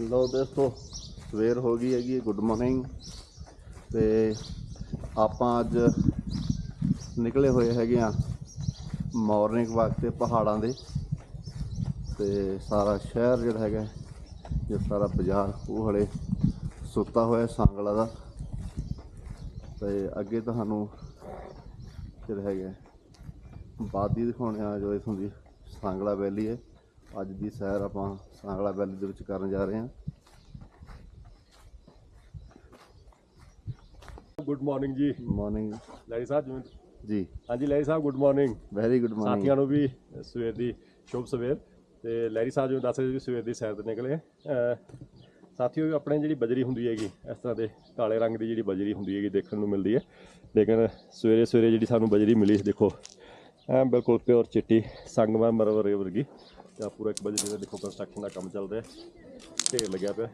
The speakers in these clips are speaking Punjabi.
ਲੋ ਦੋਸਤੋ, ਸਵੇਰ ਹੋ ਗਈ ਹੈਗੀ ਗੁੱਡ ਮਾਰਨਿੰਗ ਤੇ ਆਪਾਂ ਅੱਜ ਨਿਕਲੇ ਹੋਏ ਹੈਗੇ ਆ ਮਾਰਨਿੰਗ ਵਾਕ ਤੇ ਪਹਾੜਾਂ ਦੇ। ਤੇ ਸਾਰਾ ਸ਼ਹਿਰ ਜਿਹੜਾ ਹੈਗਾ, ਜੋ ਸਾਰਾ ਬਾਜ਼ਾਰ, ਉਹ ਹਲੇ ਸੁੱਤਾ ਹੋਇਆ ਸੰਗਲਾ ਦਾ। ਤੇ ਅੱਗੇ ਤੁਹਾਨੂੰ ਜਿਹੜਾ ਹੈਗਾ, ਬਾਦੀ ਦਿਖਾਉਣੇ ਆ ਜੋ ਇਥੋਂ ਦੀ ਸਾਂਗਲਾ ਵੈਲੀ ਹੈ। ਅੱਜ ਦੀ ਸੈਰ ਆਪਾਂ ਸਾਂਗਲਾ ਵੈਲੀ ਦੇ ਵਿੱਚ ਕਰਨ ਜਾ ਰਹੇ ਹਾਂ। ਗੁੱਡ ਮਾਰਨਿੰਗ ਜੀ। ਮਾਰਨਿੰਗ ਲੈਰੀ ਸਾਹਿਬ ਜਿਵੇਂ ਜੀ। ਹਾਂਜੀ ਲੈਰੀ ਸਾਹਿਬ good morning very good morning ਸਾਥੀਆਂ ਨੂੰ ਵੀ ਸਵੇਰ ਦੀ ਸ਼ੁਭ ਸਵੇਰ। ਤੇ ਲੈਰੀ ਸਾਹਿਬ ਜਿਵੇਂ ਦੱਸ ਰਹੇ ਸੀ ਸਵੇਰ ਦੀ ਸੈਰ ਤੇ ਨਿਕਲੇ ਸਾਥੀਓ ਆਪਣੇ ਜਿਹੜੀ ਬਜਰੀ ਹੁੰਦੀ ਹੈਗੀ ਇਸ ਤਰ੍ਹਾਂ ਦੇ ਕਾਲੇ ਰੰਗ ਦੀ ਜਿਹੜੀ ਬਜਰੀ ਹੁੰਦੀ ਹੈਗੀ ਦੇਖਣ ਨੂੰ ਮਿਲਦੀ ਹੈ। ਲੇਕਿਨ ਸਵੇਰੇ ਸਵੇਰੇ ਜਿਹੜੀ ਸਾਨੂੰ ਬਜਰੀ ਮਿਲੀ ਦੇਖੋ ਐ ਬਿਲਕੁਲ ਪਿਓਰ ਚਿੱਟੀ ਸੰਗਮਰ ਮਰਵਰ ਵਰਗੀ। ਤੇ ਆਹ ਪੂਰਾ ਇੱਕ ਬਜਰੀ ਦਾ ਦੇਖੋ ਕੰਸਟਰਕਸ਼ਨ ਦਾ ਕੰਮ ਚੱਲ ਰਿਹਾ ਢੇਰ ਲੱਗਿਆ ਪਿਆ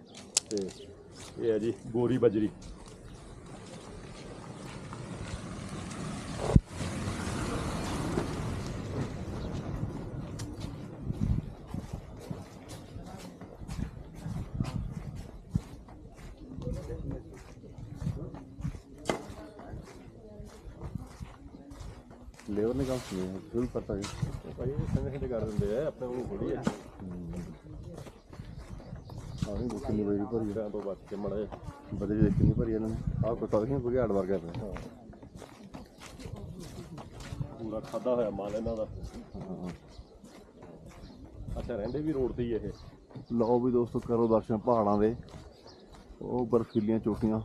ਤੇ ਇਹ ਹੈ ਜੀ ਗੋਰੀ ਬਜਰੀ। ਲੇਬਰ ਨੇ ਕੰਮ ਸੁਣਿਆ ਬਿਲਕੁਲ ਪਤਾ ਨਹੀਂ। ਭਾਈ ਇਹ ਸੰਗ ਸੰਗ ਕਰ ਦਿੰਦੇ ਆ ਆਪਣੇ ਨੂੰ ਥੋੜੀ ਹੈ। ਆਹ ਨਹੀਂ ਕਿੰਨੀ ਬੜੀ ਭਰੀ ਜਿਹੜਾ ਤੋਂ ਬਚ ਕੇ ਮੜਾ ਬਦਲੀ ਦੇ ਕਿੰਨੀ ਭਰੀ ਇਹਨਾਂ ਨੇ। ਆਹ ਕੋਈ ਤਾਂ ਨਹੀਂ ਬੁਗਿਆੜ ਵਰਗਾ ਪਿਆ ਪੂਰਾ ਖਾਦਾ ਹੋਇਆ ਮਾਲ ਇਹਨਾਂ ਦਾ। ਹਾਂ। ਅੱਛਾ ਰਹਿੰਦੇ ਵੀ ਰੋਡ ਤੇ ਹੀ ਇਹ। ਲਓ ਵੀ ਦੋਸਤੋ ਕਰੋ ਦਰਸ਼ਨ ਪਹਾੜਾਂ ਦੇ। ਉਹ ਬਰਫੀਲੀਆਂ ਚੋਟੀਆਂ।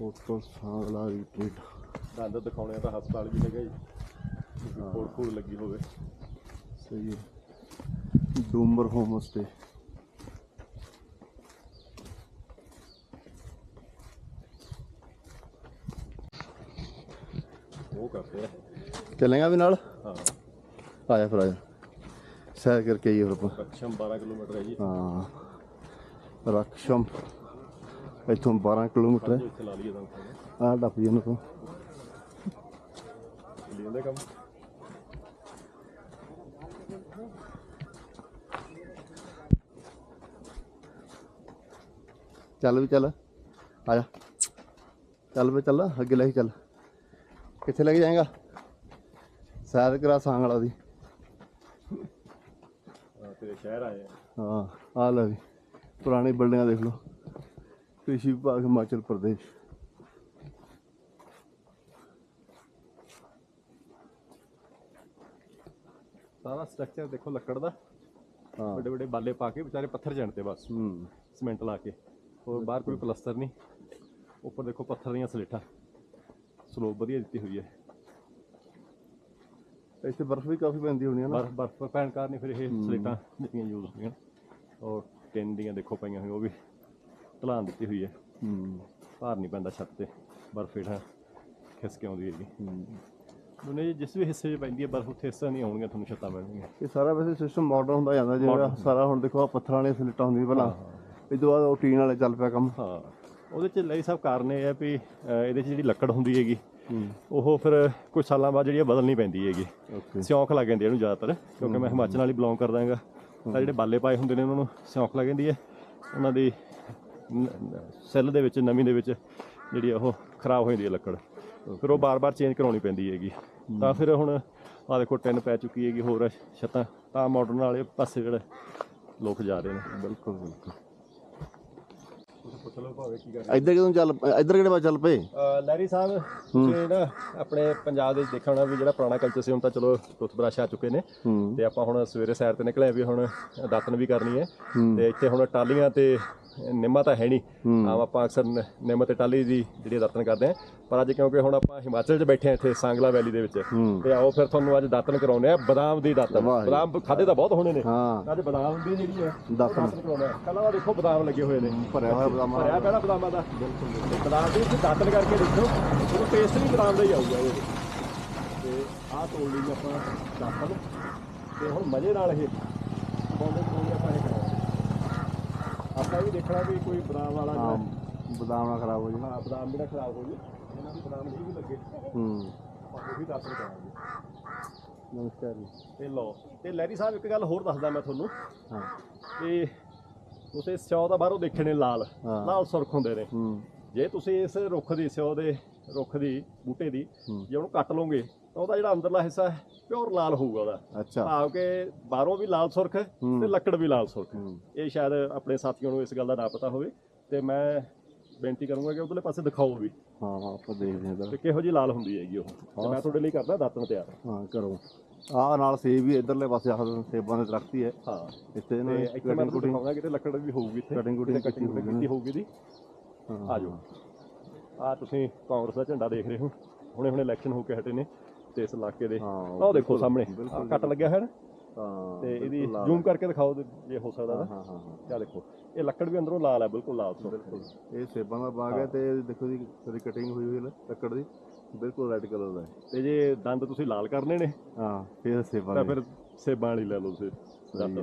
ਫੋਟੋ ਸਾਂਗਲਾ ਰਿਟਰੀਟ ਦੰਦ ਦਿਖਾਉਣੇ ਤਾਂ ਹਸਪਤਾਲ ਵੀ ਹੈਗਾ ਜੀ। ਫੋੜ ਫੋੜ ਲੱਗੀ ਹੋਵੇ। ਸਹੀ ਡੂਮਰ ਹੋਮ ਸਟੇ। ਉਹ ਕਰਦੇ ਆ। ਚੱਲੇਗਾ ਵੀ ਨਾਲ? ਹਾਂ। ਆਇਆ ਫਿਰ ਆਇਆ ਸੈਰ ਕਰਕੇ ਆਈਏ ਫਿਰ ਆਪਾਂ। ਪੱਛਮ 12 ਕਿਲੋਮੀਟਰ ਹੈ ਜੀ। ਹਾਂ। ਰਕਸ਼ਮ। ਇੱਥੋਂ 12 ਕਿਲੋਮੀਟਰ ਹੈ। ਜੋ ਇੱਥੇ ਲਾ ਲਈਏ ਤਾਂ ਆਹ ਡੱਪ ਜੀ ਤੋਂ। ਚੱਲੀ ਜਾਂਦੇ ਕੰਮ? ਚੱਲ ਵੀ ਚੱਲ ਆ ਜਾ। ਚੱਲ ਵੀ ਚੱਲ ਅੱਗੇ ਲੈ ਕੇ ਚੱਲ। ਕਿੱਥੇ ਲੈ ਕੇ ਜਾਏਗਾ? ਸੈਰ ਕਰਾ ਸਾਂਗ ਵਾਲਾ ਦੀ। ਤੇਰੇ ਸ਼ਹਿਰ ਆਏ ਹਾਂ ਆ ਲੈ ਵੀ। ਪੁਰਾਣੀ ਬਿਲਡਿੰਗਾਂ ਦੇਖ ਲਓ। ਕ੍ਰਿਸ਼ੀ ਵਿਭਾਗ ਹਿਮਾਚਲ ਪ੍ਰਦੇਸ਼। ਸਾਰਾ ਸਟਰਕਚਰ ਦੇਖੋ ਲੱਕੜ ਦਾ। ਹਾਂ। ਵੱਡੇ ਵੱਡੇ ਬਾਲੇ ਪਾ ਕੇ ਵਿਚਾਰੇ ਪੱਥਰ ਜਣਤੇ ਬਸ। ਹੂੰ। ਸੀਮੈਂਟ ਲਾ ਕੇ। ਹੋਰ ਬਾਹਰ ਕੋਈ ਪਲਸਤਰ ਨਹੀਂ। ਉੱਪਰ ਦੇਖੋ ਪੱਥਰ ਦੀਆਂ ਸਲੇਟਾਂ। ਸਲੋਪ ਵਧੀਆ ਦਿੱਤੀ ਹੋਈ ਹੈ। ਇੱਥੇ ਬਰਫ਼ ਵੀ ਕਾਫੀ ਪੈਂਦੀ ਹੋਣੀ ਹੈ ਨਾ। ਬਰਫ ਬਰਫ ਪੈਣ ਕਾਰਨ ਹੀ ਫਿਰ ਇਹ ਸਲੇਟਾਂ ਜਿਹੜੀਆਂ ਯੂਜ਼ ਹੁੰਦੀਆਂ ਔਰ ਟਿਨ ਦੀਆਂ ਦੇਖੋ ਪਈਆਂ ਹੋਈਆਂ ਉਹ ਵੀ ਢਲਾਨ ਦਿੱਤੀ ਹੋਈ ਹੈ। ਹੂੰ। ਭਾਰ ਨਹੀਂ ਪੈਂਦਾ ਛੱਤ ਤੇ ਬਰਫ ਹੇਠਾਂ ਖਿਸਕ ਆਉਂਦੀ ਹੈਗੀ। ਹੂੰ। ਉਹਨੇ ਜੀ ਜਿਸ ਵੀ ਹਿੱਸੇ 'ਚ ਪੈਂਦੀ ਹੈ ਬਰਫ ਉੱਥੇ ਤਰ੍ਹਾਂ ਨਹੀਂ ਆਉਣਗੀਆਂ ਤੁਹਾਨੂੰ ਛੱਤਾਂ ਮਿਲਣਗੀਆਂ। ਇਹ ਸਾਰਾ ਵੈਸੇ ਸਿਸਟਮ ਮਾਡਰਨ ਹੁੰਦਾ ਜਾਂਦਾ ਜਿਹੜਾ ਸਾਰਾ ਹੁਣ ਦੇਖੋ ਆ ਪੱਥਰਾਂ ਵਾਲੀਆਂ ਸਲਿੱਟਾਂ ਹੁੰਦੀਆਂ ਪਹਿਲਾਂ। ਇਹ ਤੋਂ ਬਾਅਦ ਉਹ ਟੀਨ ਵਾਲੇ ਚੱਲ ਪਿਆ ਕੰਮ। ਹਾਂ ਉਹਦੇ 'ਚ ਲਈ ਸਭ ਕਾਰਨ ਇਹ ਹੈ ਵੀ ਅਹ, ਇਹਦੇ 'ਚ ਜਿਹੜੀ ਲੱਕੜ ਹੁੰਦੀ ਹੈਗੀ ਉਹ ਫਿਰ ਕੁਝ ਸਾਲਾਂ ਬਾਅਦ ਜਿਹੜੀ ਆ ਬਦਲਣੀ ਪੈਂਦੀ ਹੈਗੀ। ਸਿਉਂਖ ਲੱਗ ਜਾਂਦੀ ਹੈ ਇਹਨੂੰ ਜ਼ਿਆਦਾਤਰ ਕਿਉਂਕਿ ਮੈਂ ਹਿਮਾਚਲ ਨਾਲ ਹੀ ਬਿਲੋਂਗ ਕਰਦਾ ਹੈਗਾ। ਤਾਂ ਜਿਹੜੇ ਬਾਲੇ ਪਾਏ ਹੁੰਦੇ ਨੇ ਉਹਨਾਂ ਨੂੰ ਸਿਉਂਖ ਲੱਗ ਜਾਂਦੀ ਹੈ। ਉਹਨਾਂ ਦੀ ਸੈੱਲ ਦੇ ਵਿੱਚ ਨਮੀ ਦੇ ਵਿੱਚ ਜਿਹੜੀ ਆ ਉਹ ਖਰਾਬ ਹੋ ਜਾਂਦੀ ਹੈ ਲੱਕੜ। ਫਿਰ ਉਹ ਬਾਰ-ਬਾਰ ਚੇਂਜ ਕਰਾਉਣੀ ਪੈਂਦੀ ਹੈਗੀ। ਤਾਂ ਫਿਰ ਹੁਣ ਆ ਦੇਖੋ ਟਿਨ ਪੈ ਚੁੱਕੀ ਹੈਗੀ ਹੋਰ ਛੱਤਾਂ। ਤਾਂ ਮਾਡਰਨ ਵਾਲੇ ਪਾਸੇ ਜਿਹੜੇ ਲੋਕ ਜਾ ਰਹੇ ਨੇ। ਬਿਲਕੁਲ ਬਿਲਕੁਲ। ਇੱਧਰ ਕਿਦੋਂ ਚੱਲ ਇੱਧਰ ਕਿਹੜੇ ਪਾਸੇ ਚੱਲ ਪਏ? ਲੈਰੀ ਸਾਹਿਬ ਤੁਸੀਂ ਨਾ ਆਪਣੇ ਪੰਜਾਬ ਦੇ ਦੇਖਣਾ ਵੀ ਜਿਹੜਾ ਪੁਰਾਣਾ ਕਲਚਰ ਸੀ ਹੁਣ ਤਾਂ ਚਲੋ ਟੁੱਥਬਰਸ਼ ਆ ਚੁੱਕੇ ਨੇ। ਤੇ ਆਪਾਂ ਹੁਣ ਸਵੇਰੇ ਸੈਰ ਤੇ ਨਿਕਲੇ ਆ ਵੀ ਹੁਣ ਦਾਤਨ ਵੀ ਕਰਨੀ ਹੈ। ਤੇ ਇੱਥੇ ਹੁਣ ਟਾਲੀਆਂ ਤੇ ਨਿੰਮਾ ਤਾਂ ਹੈ ਨਹੀਂ। ਆਮ ਆਪਾਂ ਅਕਸਰ ਨਿੰਮ ਤੇ ਟਾਲੀ ਦੀ ਜਿਹੜੀ ਦਾਤਨ ਕਰਦੇ ਆ ਪਰ ਅੱਜ ਕਿਉਂਕਿ ਹੁਣ ਆਪਾਂ ਹਿਮਾਚਲ 'ਚ ਬੈਠੇ ਆ ਇੱਥੇ ਸਾਂਗਲਾ ਵੈਲੀ ਦੇ ਵਿੱਚ। ਤੇ ਆਓ ਫਿਰ ਤੁਹਾਨੂੰ ਅੱਜ ਦਾਤਨ ਕਰਾਉਂਦੇ ਆ ਬਦਾਮ ਦੀ ਦਾਤਨ। ਬਦਾਮ ਖਾਦੇ ਤਾਂ ਬਹੁਤ ਹੋਣੇ ਨੇ। ਹਾਂ। ਅੱਜ ਬਦਾਮ ਦੀ ਜਿਹੜੀ ਹੈ ਉਹ ਦਾਤਣ। ਕਰਾਉਂਦੇ ਆ ਕੱਲਾ ਦੇਖੋ ਬਦਾਮ ਲੱਗੇ ਹੋਏ ਨੇ। ਭਰਿਆ ਹੋਇਆ ਬਦਾਮਾਂ ਭਰਿਆ ਨਾ ਬਦਾਮਾਂ ਦਾ। ਬਿਲਕੁਲ ਬਦਾਮ ਦੀ ਦਾਤਨ ਕਰਕੇ ਦੇਖੋ ਉਹ ਟੇਸਟ ਵੀ ਬਦਾਮ ਦਾ ਹੀ ਆਊਗਾ ਵਿੱਚ। ਤੇ ਆਹ ਤੋੜ ਲਈ ਆਪਾਂ ਦਾਤਨ ਤੇ ਹੁਣ ਮਜ਼ੇ ਨਾਲ ਇਹ। ਪਾਉਂਦੇ ਪਾਉਂਦੇ ਆਪਾਂ ਇਹ ਕਰਾਂਗੇ ਆਪਾਂ ਇਹ ਵੀ ਦੇਖਣਾ ਵੀ ਕੋਈ ਬਦਾਮ ਵਾਲਾ ਹਾਂ ਜਿਹੜਾ ਬਦਾਮ ਨਾ ਖਰਾਬ ਹੋ ਜੀ। ਹਾਂ ਬਦਾਮ ਜਿਹੜਾ ਖਰਾਬ ਹੋ ਜੇ ਇਹਨਾਂ ਦੀ ਬਦਾਮ ਨਹੀਂ ਵੀ ਲੱਗੇ ਹੂੰ। ਆਪਾਂ ਉਹ ਵੀ ਦਾਤਨ ਕਰਾਂਗੇ। ਨਮਸਕਾਰ ਜੀ। ਤੇ ਲਓ ਤੇ ਲੈਰੀ ਸਾਹਿਬ ਇੱਕ ਗੱਲ ਹੋਰ ਦੱਸਦਾ ਮੈਂ ਤੁਹਾਨੂੰ। ਹਾਂ। ਤੇ ਤੁਸੀਂ ਸਿਓ ਤਾਂ ਬਾਹਰੋਂ ਦੇਖੇ ਨੇ ਲਾਲ ਹਾਂ। ਲਾਲ ਸੁਰਖ ਹੁੰਦੇ ਨੇ। ਹੂੰ। ਜੇ ਤੁਸੀਂ ਇਸ ਰੁੱਖ ਦੀ ਸਿਓ ਦੇ ਰੁੱਖ ਦੀ ਬੂਟੇ ਦੀ ਹੂੰ। ਜੇ ਉਹਨੂੰ ਕੱਟ ਲਓਗੇ ਤਾਂ ਉਹਦਾ ਜਿਹੜਾ ਅੰਦਰਲਾ ਹਿੱਸਾ ਹੈ ਪਿਓਰ ਲਾਲ ਹੋਊਗਾ ਉਹਦਾ। ਅੱਛਾ। ਭਾਵ ਕਿ ਬਾਹਰੋਂ ਵੀ ਲਾਲ ਸੁਰਖ ਹੂੰ। ਤੇ ਲੱਕੜ ਵੀ ਲਾਲ ਸੁਰਖ ਹੂੰ। ਇਹ ਸ਼ਾਇਦ ਆਪਣੇ ਸਾਥੀਆਂ ਨੂੰ ਇਸ ਗੱਲ ਦਾ ਨਾ ਪਤਾ ਹੋਵੇ ਤੇ ਮੈਂ ਬੇਨਤੀ ਕਰੂੰਗਾ ਕਿ ਉਧਰਲੇ ਪਾਸੇ ਦਿਖਾਓ ਵੀ। ਹਾਂ ਹਾਂ ਆਪਾਂ ਦੇਖਦੇ ਹਾਂ ਤੇ ਇੱਧਰ ਕਿਹੋ ਜੀ ਲਾਲ ਹੁੰਦੀ ਹੈਗੀ ਉਹ। ਤੇ ਮੈਂ ਤੁਹਾਡੇ ਲਈ ਕਰਦਾ ਦਾਤਨ ਤਿਆਰ। ਹਾਂ ਕਰੋ। ਆਹ ਨਾਲ ਸੇਬ ਵੀ ਇਧਰਲੇ ਪਾਸੇ ਆਹ ਸੇਬਾਂ ਦੇ ਦਰਖਤ ਹੀ ਹੈ। ਹਾਂ। ਇੱਥੇ ਇਹਨਾਂ ਤੇ ਨੇ ਇੱਥੇ ਮੈਂ ਤੁਹਾਨੂੰ ਦਿਖਾਉਂਗਾ ਕਿਤੇ ਲੱਕੜ ਵੀ ਹੋਊਗੀ ਇੱਥੇ। Cutting ਕੁਟਿੰਗ ਕੀਤੀ ਹੋਊਗੀ। ਦੀ। ਆ ਜਾਓ। ਆ ਤੁਸੀਂ ਕਾਂਗਰਸ ਦਾ ਝੰਡਾ ਦੇਖ ਰਹੇ ਹੋ। ਹੁਣੇ ਹੁਣੇ ਇਲੈਕਸ਼ਨ ਹੋ ਕੇ ਹਟੇ ਨੇ। ਤੇ ਇਸ ਇਲਾਕੇ ਦੇ। ਆਹ ਦੇਖੋ ਸਾਹਮਣੇ। ਬਿਲਕੁਲ ਕੱਟ ਲੱਗਿਆ ਹੈ ਨਾ। ਤੇ ਇਹਦੀ ਬਿਲਕੁਲ ਜ਼ੂਮ ਕਰਕੇ ਦਿਖਾਓ ਜੇ ਹੋ ਸਕਦਾ ਹਾਂ ਤਾਂ ਹਾਂ ਦੇਖੋ ਇਹ ਲੱਕੜ ਵੀ ਅੰਦਰੋਂ ਲਾਲ ਹੈ ਬਿਲਕੁਲ ਲਾਲ ਤੋਂ ਇਹ ਸੇਬਾਂ ਦਾ ਬਾਗ ਹੈ ਤੇ ਦੇਖੋ ਜੀ ਇਹਦੀ ਕਟਿੰਗ ਹੋਈ ਹੋਈ ਹੈ ਲੱਕੜ ਦੀ। ਬਿਲਕੁਲ ਰੈੱਡ ਕਲਰ ਦਾ ਤੇ ਜੇ ਦੰਦ ਤੁਸੀਂ ਲਾਲ ਕਰਨੇ ਨੇ ਹਾਂ ਫਿਰ ਸੇਬਾਂ ਦੇ। ਫਿਰ ਸੇਬਾਂ ਵਾਲੀ ਲੈ ਲਓ ਤੁਸੀਂ। ਦੰਦ।